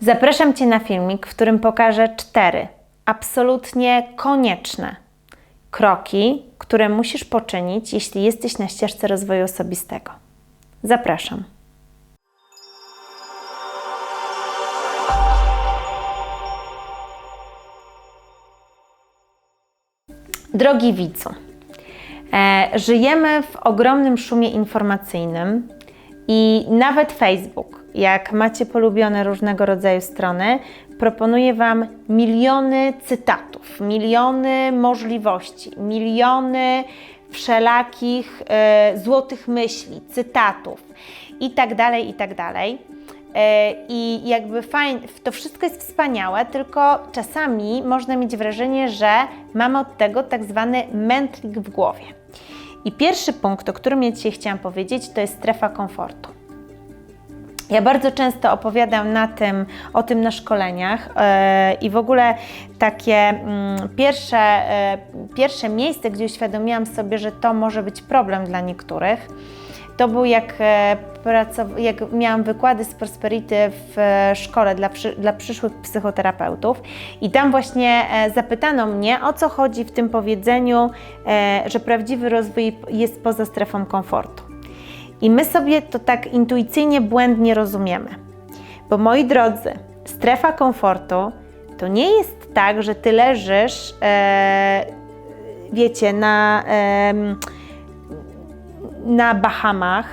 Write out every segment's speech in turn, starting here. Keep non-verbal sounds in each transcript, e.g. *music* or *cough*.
Zapraszam Cię na filmik, w którym pokażę cztery absolutnie konieczne kroki, które musisz poczynić, jeśli jesteś na ścieżce rozwoju osobistego. Zapraszam. Drogi widzu, e, żyjemy w ogromnym szumie informacyjnym i nawet Facebook, jak macie polubione różnego rodzaju strony, proponuje Wam miliony cytatów, miliony możliwości, miliony wszelakich e, złotych myśli, cytatów i tak dalej, i tak. E, I jakby fajnie, to wszystko jest wspaniałe, tylko czasami można mieć wrażenie, że mamy od tego tak zwany mętlik w głowie. I pierwszy punkt, o którym ja dzisiaj chciałam powiedzieć, to jest strefa komfortu. Ja bardzo często opowiadam na tym, o tym na szkoleniach yy, i w ogóle takie mm, pierwsze, yy, pierwsze miejsce, gdzie uświadomiłam sobie, że to może być problem dla niektórych, to był jak, e, jak miałam wykłady z Prosperity w szkole dla, przy- dla przyszłych psychoterapeutów i tam właśnie zapytano mnie, o co chodzi w tym powiedzeniu, że prawdziwy rozwój jest poza strefą komfortu. I my sobie to tak intuicyjnie błędnie rozumiemy. Bo moi drodzy, strefa komfortu to nie jest tak, że ty leżysz, e, wiecie, na, em, na Bahamach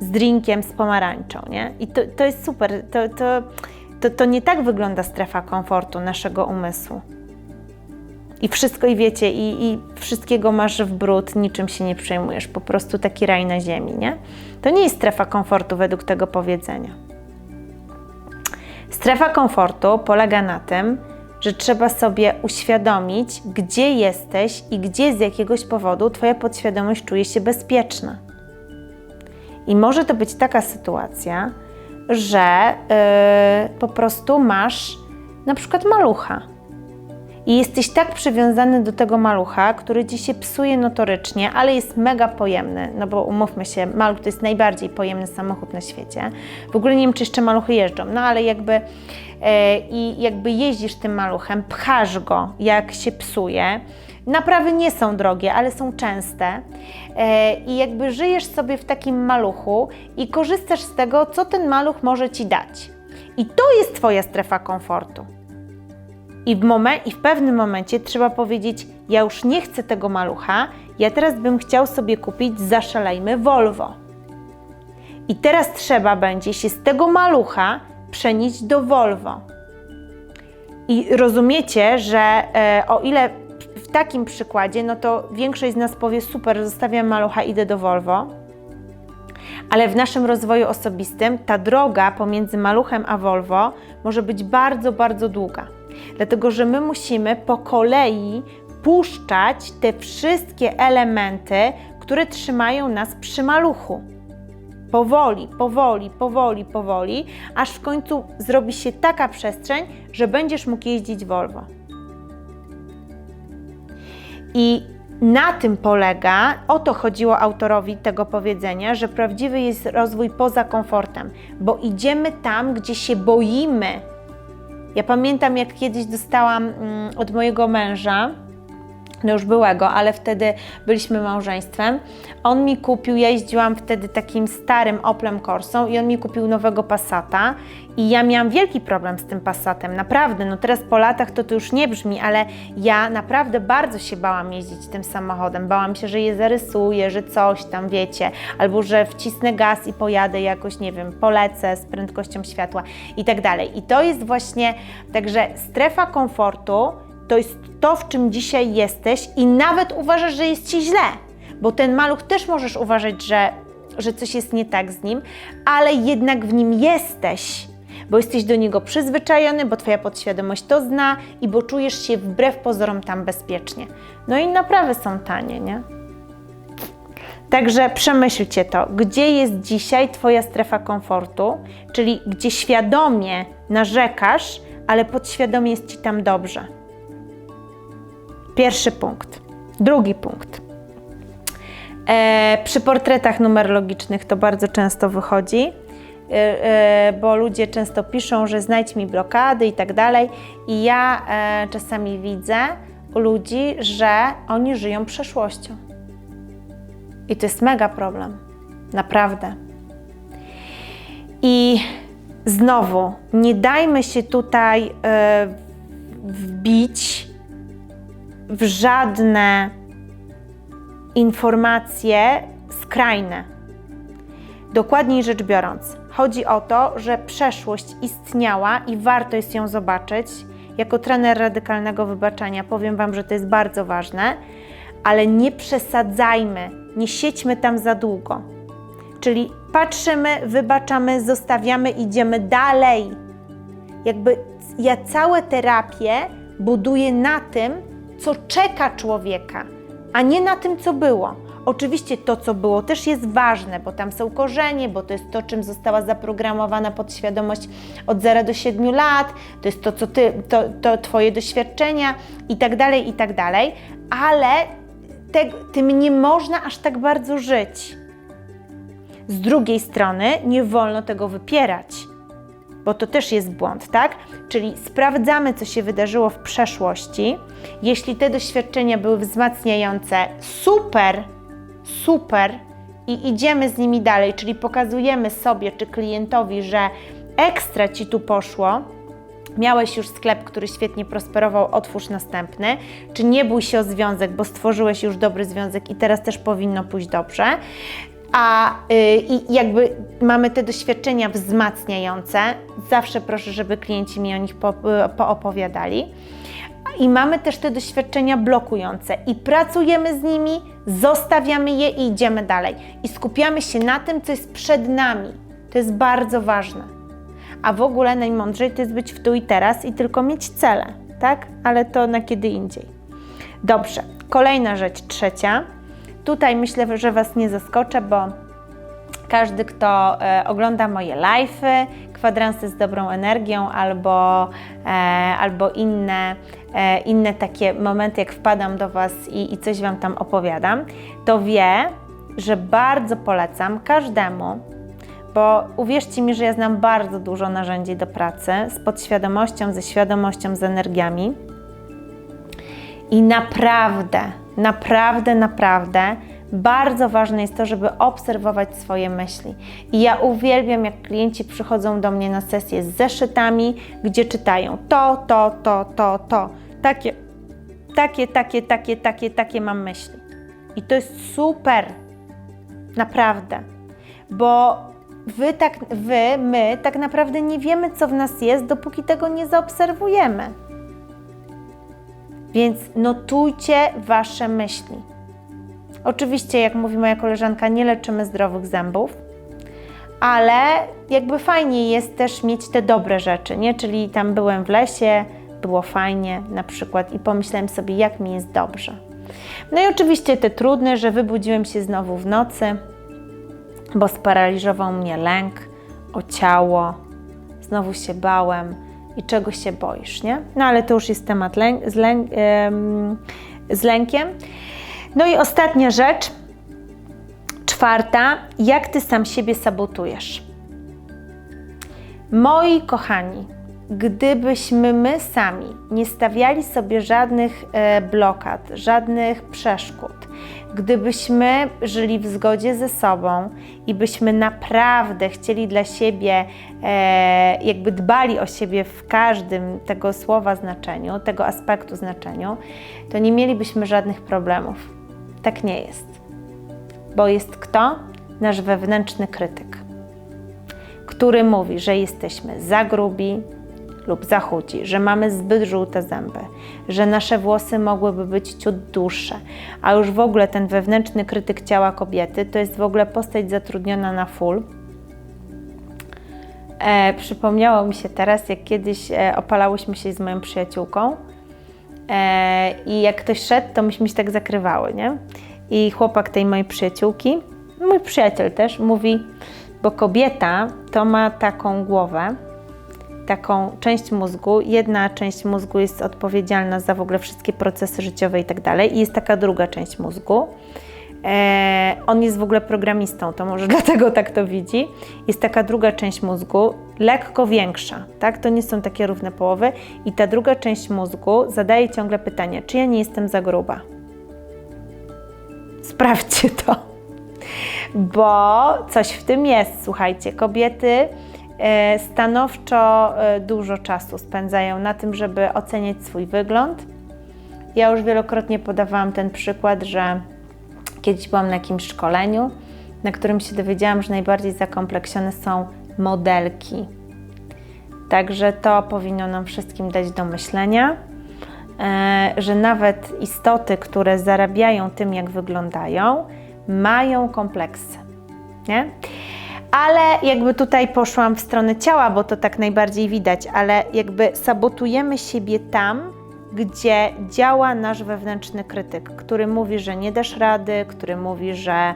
z drinkiem z pomarańczą, nie? I to, to jest super. To, to, to, to nie tak wygląda strefa komfortu naszego umysłu. I wszystko i wiecie, i, i wszystkiego masz w brud, niczym się nie przejmujesz, po prostu taki raj na ziemi, nie? To nie jest strefa komfortu według tego powiedzenia. Strefa komfortu polega na tym, że trzeba sobie uświadomić, gdzie jesteś i gdzie z jakiegoś powodu Twoja podświadomość czuje się bezpieczna. I może to być taka sytuacja, że yy, po prostu masz na przykład malucha i jesteś tak przywiązany do tego malucha, który ci się psuje notorycznie, ale jest mega pojemny, no bo umówmy się, maluch to jest najbardziej pojemny samochód na świecie. W ogóle nie wiem, czy jeszcze maluchy jeżdżą, no ale jakby e, i jakby jeździsz tym maluchem, pchasz go, jak się psuje. Naprawy nie są drogie, ale są częste. E, I jakby żyjesz sobie w takim maluchu i korzystasz z tego, co ten maluch może ci dać. I to jest Twoja strefa komfortu. I w, momen- I w pewnym momencie trzeba powiedzieć: Ja już nie chcę tego malucha, ja teraz bym chciał sobie kupić, zaszalejmy, Volvo. I teraz trzeba będzie się z tego malucha przenieść do Volvo. I rozumiecie, że e, o ile w takim przykładzie, no to większość z nas powie: Super, zostawiam malucha, idę do Volvo. Ale w naszym rozwoju osobistym ta droga pomiędzy maluchem a Volvo może być bardzo, bardzo długa. Dlatego, że my musimy po kolei puszczać te wszystkie elementy, które trzymają nas przy maluchu. Powoli, powoli, powoli, powoli, aż w końcu zrobi się taka przestrzeń, że będziesz mógł jeździć Volvo. I na tym polega, o to chodziło autorowi tego powiedzenia, że prawdziwy jest rozwój poza komfortem, bo idziemy tam, gdzie się boimy. Ja pamiętam, jak kiedyś dostałam mm, od mojego męża, no już byłego, ale wtedy byliśmy małżeństwem. On mi kupił, ja jeździłam wtedy takim starym Oplem Corsą i on mi kupił nowego Passata i ja miałam wielki problem z tym Passatem, naprawdę. No teraz po latach to to już nie brzmi, ale ja naprawdę bardzo się bałam jeździć tym samochodem. Bałam się, że je zarysuję, że coś tam, wiecie, albo że wcisnę gaz i pojadę jakoś, nie wiem, polecę z prędkością światła i tak dalej. I to jest właśnie, także strefa komfortu to jest to, w czym dzisiaj jesteś i nawet uważasz, że jest Ci źle, bo ten maluch też możesz uważać, że, że coś jest nie tak z nim, ale jednak w nim jesteś, bo jesteś do niego przyzwyczajony, bo Twoja podświadomość to zna i bo czujesz się wbrew pozorom tam bezpiecznie. No i naprawy są tanie, nie? Także przemyślcie to, gdzie jest dzisiaj Twoja strefa komfortu, czyli gdzie świadomie narzekasz, ale podświadomie jest Ci tam dobrze. Pierwszy punkt. Drugi punkt. E, przy portretach numerologicznych to bardzo często wychodzi. e, bo ludzie często piszą, że znajdź mi blokady i tak dalej. I ja e, czasami widzę u ludzi, że oni żyją przeszłością. I to jest mega problem. Naprawdę. I znowu, nie dajmy się tutaj e, wbić w żadne informacje skrajne. Dokładniej rzecz biorąc, chodzi o to, że przeszłość istniała i warto jest ją zobaczyć. Jako trener radykalnego wybaczania powiem Wam, że to jest bardzo ważne, ale nie przesadzajmy, nie siedźmy tam za długo. Czyli patrzymy, wybaczamy, zostawiamy, idziemy dalej. Jakby ja całe terapie buduję na tym, co czeka człowieka, a nie na tym, co było. Oczywiście to, co było, też jest ważne, bo tam są korzenie, bo to jest to, czym została zaprogramowana podświadomość od 0 do 7 lat, to jest to, co ty, to, to Twoje doświadczenia i tak dalej, i tak dalej, ale te, tym nie można aż tak bardzo żyć. Z drugiej strony nie wolno tego wypierać, bo to też jest błąd, tak? Czyli sprawdzamy, co się wydarzyło w przeszłości. Jeśli te doświadczenia były wzmacniające, super, super i idziemy z nimi dalej, czyli pokazujemy sobie czy klientowi, że ekstra ci tu poszło, miałeś już sklep, który świetnie prosperował, otwórz następny, czy nie bój się o związek, bo stworzyłeś już dobry związek i teraz też powinno pójść dobrze. A y, jakby mamy te doświadczenia wzmacniające, zawsze proszę, żeby klienci mi o nich po, y, poopowiadali. I mamy też te doświadczenia blokujące i pracujemy z nimi, zostawiamy je i idziemy dalej. I skupiamy się na tym, co jest przed nami. To jest bardzo ważne. A w ogóle najmądrzej to jest być w tu i teraz i tylko mieć cele, tak? Ale to na kiedy indziej. Dobrze, kolejna rzecz, trzecia. Tutaj myślę, że Was nie zaskoczę, bo każdy, kto e, ogląda moje live'y, kwadransy z dobrą energią albo, e, albo inne, e, inne takie momenty, jak wpadam do Was i, i coś Wam tam opowiadam, to wie, że bardzo polecam każdemu, bo uwierzcie mi, że ja znam bardzo dużo narzędzi do pracy z podświadomością, ze świadomością, z energiami. I naprawdę, naprawdę, naprawdę bardzo ważne jest to, żeby obserwować swoje myśli. I ja uwielbiam, jak klienci przychodzą do mnie na sesję z zeszytami, gdzie czytają to, to, to, to, to. Takie, takie, takie, takie, takie, takie mam myśli. I to jest super. Naprawdę. Bo wy, tak, wy, my tak naprawdę nie wiemy, co w nas jest, dopóki tego nie zaobserwujemy. Więc notujcie wasze myśli. Oczywiście, jak mówi moja koleżanka, nie leczymy zdrowych zębów, ale jakby fajnie jest też mieć te dobre rzeczy, nie? Czyli tam byłem w lesie, było fajnie na przykład i pomyślałem sobie, jak mi jest dobrze. No i oczywiście te trudne, że wybudziłem się znowu w nocy, bo sparaliżował mnie lęk o ciało, znowu się bałem i czego się boisz, nie? No ale to już jest temat lęk, z, lęk, z lękiem. No i ostatnia rzecz, czwarta, jak ty sam siebie sabotujesz. Moi kochani, gdybyśmy my sami nie stawiali sobie żadnych e, blokad, żadnych przeszkód, gdybyśmy żyli w zgodzie ze sobą i byśmy naprawdę chcieli dla siebie, e, jakby dbali o siebie w każdym tego słowa znaczeniu, tego aspektu znaczeniu, to nie mielibyśmy żadnych problemów. Tak nie jest. Bo jest kto? Nasz wewnętrzny krytyk, który mówi, że jesteśmy za grubi lub za chudzi, że mamy zbyt żółte zęby, że nasze włosy mogłyby być ciut dłuższe, a już w ogóle ten wewnętrzny krytyk ciała kobiety to jest w ogóle postać zatrudniona na full. E, przypomniało mi się teraz, jak kiedyś e, opalałyśmy się z moją przyjaciółką E, I jak ktoś szedł, to myśmy się tak zakrywały, nie? I chłopak tej mojej przyjaciółki, mój przyjaciel też, mówi, bo kobieta to ma taką głowę, taką część mózgu. Jedna część mózgu jest odpowiedzialna za w ogóle wszystkie procesy życiowe i tak dalej, i jest taka druga część mózgu, E, on jest w ogóle programistą, to może *laughs* dlatego tak to widzi. Jest taka druga część mózgu, lekko większa, tak? To nie są takie równe połowy. I ta druga część mózgu zadaje ciągle pytanie, czy ja nie jestem za gruba? Sprawdźcie to, *laughs* bo coś w tym jest. Słuchajcie, kobiety stanowczo e, dużo czasu spędzają na tym, żeby oceniać swój wygląd. Ja już wielokrotnie podawałam ten przykład, że kiedyś byłam na jakimś szkoleniu, na którym się dowiedziałam, że najbardziej zakompleksione są modelki. Także to powinno nam wszystkim dać do myślenia, e, że nawet istoty, które zarabiają tym, jak wyglądają, mają kompleksy. Nie? Ale jakby tutaj poszłam w stronę ciała, bo to tak najbardziej widać, ale jakby sabotujemy siebie tam, gdzie działa nasz wewnętrzny krytyk, który mówi, że nie dasz rady, który mówi, że,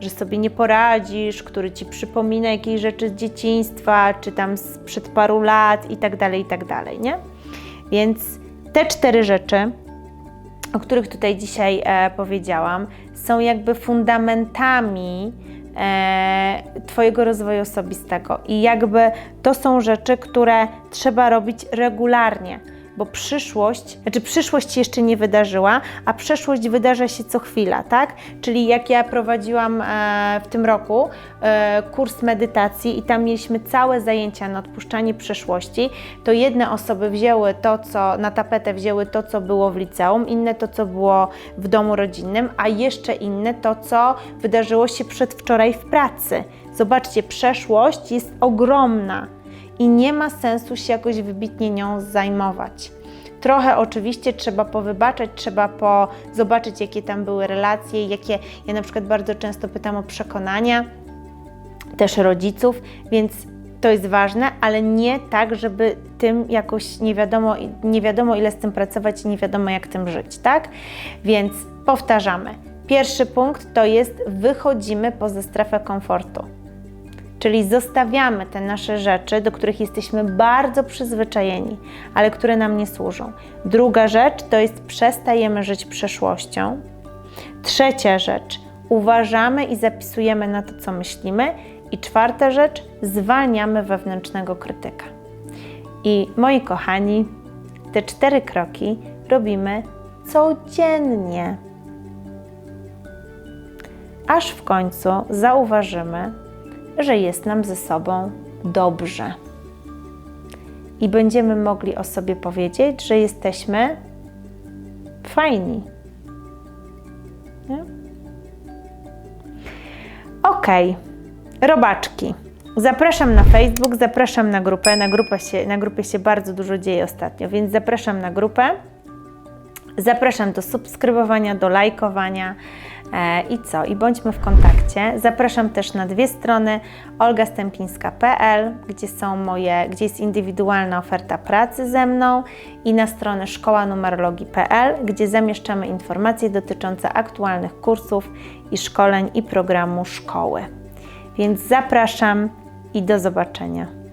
że sobie nie poradzisz, który ci przypomina jakieś rzeczy z dzieciństwa, czy tam sprzed paru lat i tak dalej, i tak dalej, nie? Więc te cztery rzeczy, o których tutaj dzisiaj e, powiedziałam, są jakby fundamentami Twojego rozwoju osobistego. I jakby to są rzeczy, które trzeba robić regularnie bo przyszłość, znaczy przyszłość się jeszcze nie wydarzyła, a przeszłość wydarza się co chwila, tak? Czyli jak ja prowadziłam e, w tym roku e, kurs medytacji i tam mieliśmy całe zajęcia na odpuszczanie przeszłości, to jedne osoby wzięły to, co na tapetę wzięły to, co było w liceum, inne to, co było w domu rodzinnym, a jeszcze inne to, co wydarzyło się przedwczoraj w pracy. Zobaczcie, przeszłość jest ogromna i nie ma sensu się jakoś wybitnie nią zajmować. Trochę oczywiście trzeba powybaczać, trzeba po zobaczyć, jakie tam były relacje, jakie ja na przykład bardzo często pytam o przekonania też rodziców, więc to jest ważne, ale nie tak, żeby tym jakoś nie wiadomo, nie wiadomo ile z tym pracować i nie wiadomo jak tym żyć, tak? Więc powtarzamy. Pierwszy punkt to jest wychodzimy poza strefę komfortu. Czyli zostawiamy te nasze rzeczy, do których jesteśmy bardzo przyzwyczajeni, ale które nam nie służą. Druga rzecz to jest przestajemy żyć przeszłością. Trzecia rzecz, uważamy i zapisujemy na to, co myślimy. I czwarta rzecz, zwalniamy wewnętrznego krytyka. I moi kochani, te cztery kroki robimy codziennie. Aż w końcu zauważymy, że jest nam ze sobą dobrze. I będziemy mogli o sobie powiedzieć, że jesteśmy fajni. Nie? Ok, robaczki. Zapraszam na Facebook, zapraszam na grupę. Na, grupę się, na grupie się bardzo dużo dzieje ostatnio, więc zapraszam na grupę. Zapraszam do subskrybowania, do lajkowania. E, I co? I bądźmy w kontakcie. Zapraszam też na dwie strony olgastępińska.pl, gdzie są moje, gdzie jest indywidualna oferta pracy ze mną i na stronę szkołanumerologii.pl, gdzie zamieszczamy informacje dotyczące aktualnych kursów i szkoleń i programu szkoły. Więc zapraszam i do zobaczenia.